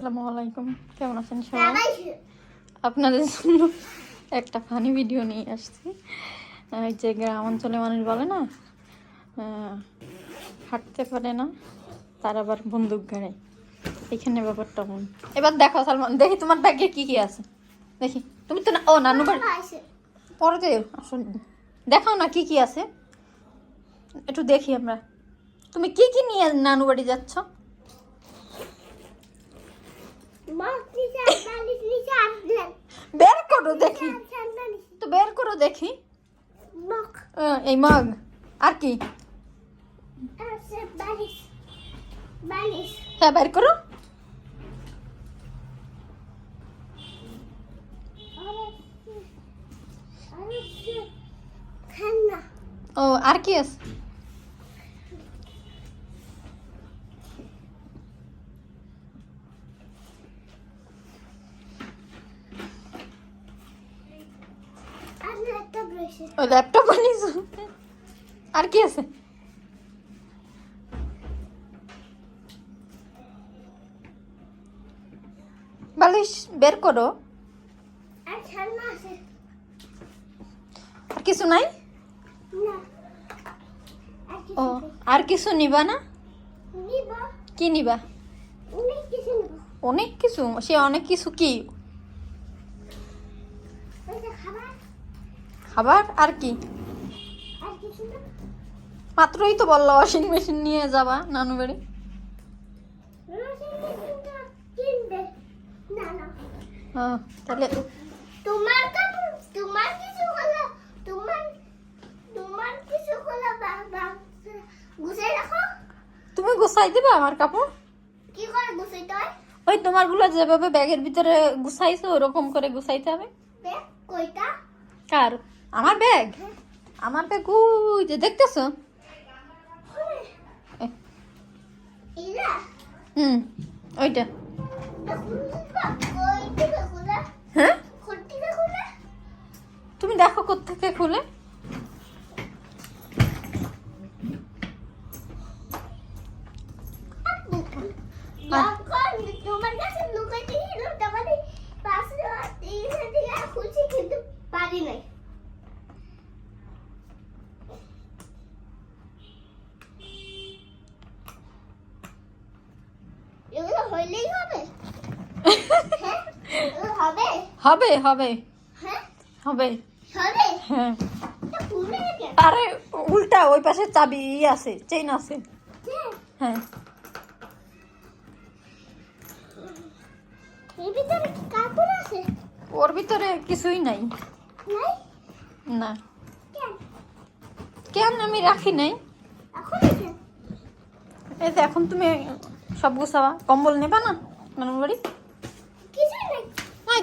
আসসালামু আলাইকুম। কেমন আছেন সবাই? আপনাদের জন্য একটা ফানি ভিডিও নিয়ে আসছি। যে গ্রাম অঞ্চলে মানুষ বলে না হাঁটতে পারে না তার আবার বন্দুক গাড়ে এখানে ব্যাপারটা মন। এবার দেখো সালমান দেখি তোমার ব্যাগে কি কি আছে। দেখি। তুমি তো না ও নানু বাড়ি পরে আসুন দেখাও না কি কি আছে। একটু দেখি আমরা। তুমি কি কি নিয়ে নানু বাড়ি যাচ্ছ? বের করো দেখি। তো বের করো দেখি। এই মগ। আর কি? হ্যাঁ বের করো। ও আর কি আছে? ও ল্যাপটপ বানিয়েছো। আর কি আছে? বালিশ বের করো। আর কিছু নাই? ও আর কিছু নিবা না? কি নিবা। অনেক কিছু? সে অনেক কিছু কি? খাবার আর কি? মাত্রই তো বলল ওয়াশিং মেশিন নিয়ে যাবা নানু বাড়ি তাহলে তোমার তোমার কিছু হলো তোমার তোমার কিছু হলো গুছাই রাখো তুমি গুছাই দিবা আমার কাপড়? কি করে ওই তোমারগুলো যেভাবে ব্যাগের ভিতরে গুছাইছো, ওরকম করে গুছাইতে হবে। বে কইটা কার? আমার ব্যাগ? আমার ব্যাগ ওই যে দেখতেছো? হুম ওইটা। হ্যাঁ? তুমি দেখো কোত্থেকে খুলে যখন তোমার কাছে লুকাইতে গেল তখন পাশে এইখান থেকে খুলছি কিন্তু পারি নাই এগুলো হইলেই হবে হ্যাঁ এগুলো হবে হবে। হবে। হ্যাঁ। হ্যাঁ আরে উল্টা ওই পাশে চাবি আছে চেইন আছে। হ্যাঁ। হ্যাঁ। ওর ভিতরে কিছুই নাই। না। কেন? আমি রাখি নাই? এখন এই যে এখন তুমি সব গুছাবা। কম্বল নেবা না? নানুর বাড়ি?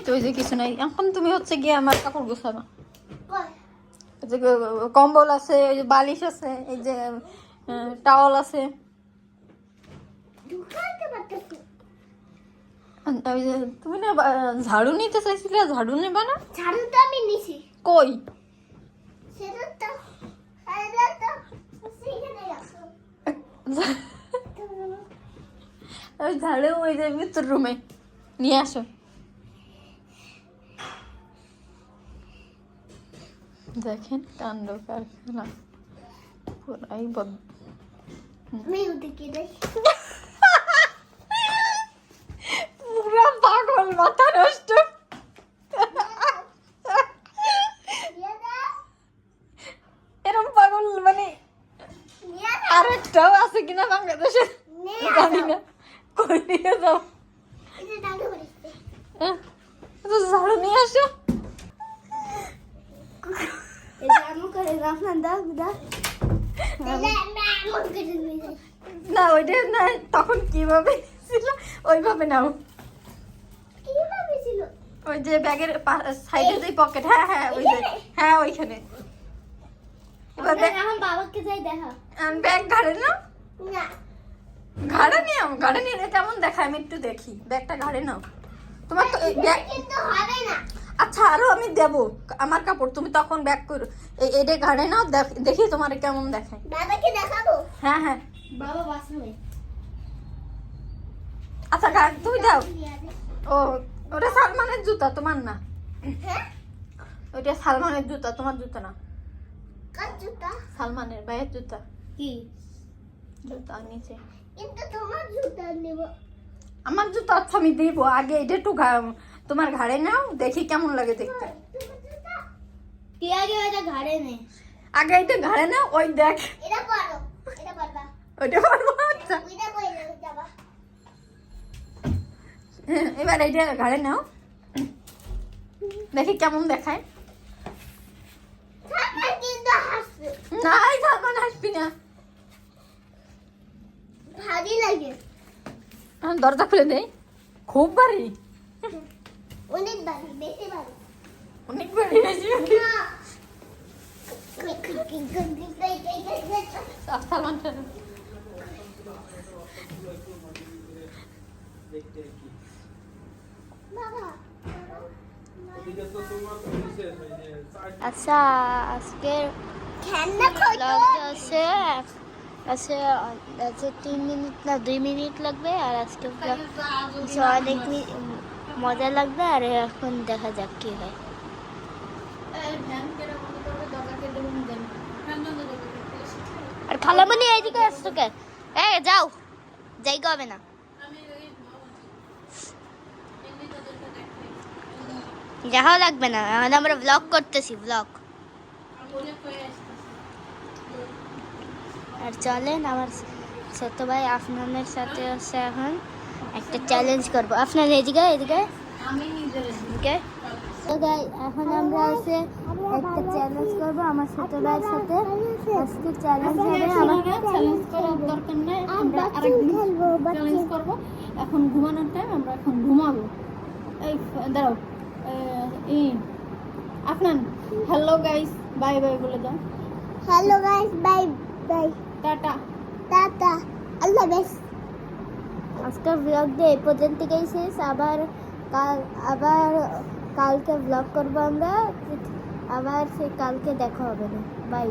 তো ওই যে কিছু নাই। এখন তুমি হচ্ছে গিয়ে আমার কাপড় গুছাবা। এই যে কম্বল আছে এই যে বালিশ আছে এই যে টাওয়াল আছে। ওই তুমি না ঝাড়ু নিতে চাইছিলে ঝাড়ু নেবা না? ঝাড়ু তো আমি নিছি। কই? সেটা তো সেটা তো সেখানে রাখো ঝাড়ু ওই যে ভিতর রুমে। নিয়ে আসো। দেখেন কাণ্ড কারখানা। পুরাই বদ পুরা পাগল মাথা নষ্ট। এরম পাগল মানে আর একটাও আছে কিনা বাংলাদেশে? জানি না। কই নিয়ে যাও। ঝাড়ু নিয়ে আসো। না, ওইটা না, তখন কীভাবে ছিল? ওইভাবে নাও। ওই যে ব্যাগের সাইডে যে পকেট হ্যাঁ হ্যাঁ ওই হ্যাঁ ওইখানে। দেখা ব্যাগ ঘাড়ে ঘাড়ে নিয়ে কেমন দেখায়, আমি একটু দেখি। ব্যাগটা ঘাড়ে নাও। তোমার তো ব্যাগ আচ্ছা আরও আমি দেব। আমার কাপড় তুমি তখন ব্যাক করো। এডে ঘাড়ে নাও দেখ- দেখি তোমার কেমন দেখায়। দাদাকে দেখাবো? হ্যাঁ হ্যাঁ। বাবা বাসবে আচ্ছা গা তুমি দাও। ও ওটা সালমানের জুতা তোমার না? হ্যাঁ? ওইটা সালমানের জুতা তোমার জুতা না? কার জুতা? সালমানের ভাইয়ের জুতা। কি? জুতা নিচে। কিন্তু তোমার জুতা নেব। আমার জুতা আচ্ছা আমি দিব। আগে এটা একটু তোমার ঘাড়ে নাও দেখি কেমন লাগে দেখতে। কি আগে ওটা ঘাড়ে নে? আগে এটা ঘাড়ে নাও ওই দেখ। এটা পারো এটা পারবা। ওইটা পারব আচ্ছা ওইটা যাবা এবার এইটা ঘাড়ে নাও। দেখি কেমন দেখায়। থাকা কিন্তু হাসবে। না এই সালমান আসবি না। ভারী লাগে। এখন দরজা খুলে দেই খুব ভারী। অনেক ভারী বেশি ভারী অনেক হয়েছে সালমান আচ্ছা ব্লগটা আছে। আছে আছে তিন মিনিট না দুই মিনিট লাগবে। আর আজকে অনেক মজা লাগবে আর এখন দেখা যাক কি হয়। আর খালামণি এইদিকে আসছো কে? এ, যাও। যাই হবে না। যাওয়া লাগবে না এখন আমরা ব্লগ করতেছি ব্লগ আর চলেন আমার ছোট ভাই আফনানের সাথে হচ্ছে এখন। একটা চ্যালেঞ্জ করব। আপনার এদিকে এদিকে? এদিকে? তো গাই এখন আমরা হচ্ছে একটা চ্যালেঞ্জ করব আমার ছোট ভাইয়ের সাথে। আজকে চ্যালেঞ্জ হবে আমার চ্যালেঞ্জ করার দরকার নেই। আমরা আরেকদিন চ্যালেঞ্জ করব। এখন ঘুমানোর টাইম আমরা এখন ঘুমাবো। এই দাঁড়াও। এই Afnan hello guys bye bye বলে দাও। Hello guys bye bye tata. Tata. আল্লাহ হাফেজ। আজকের দিয়ে এই পর্যন্ত শেষ। আবার কাল, আবার কালকে ব্লগ করব আমরা। আবার সে কালকে দেখা হবে না। বাই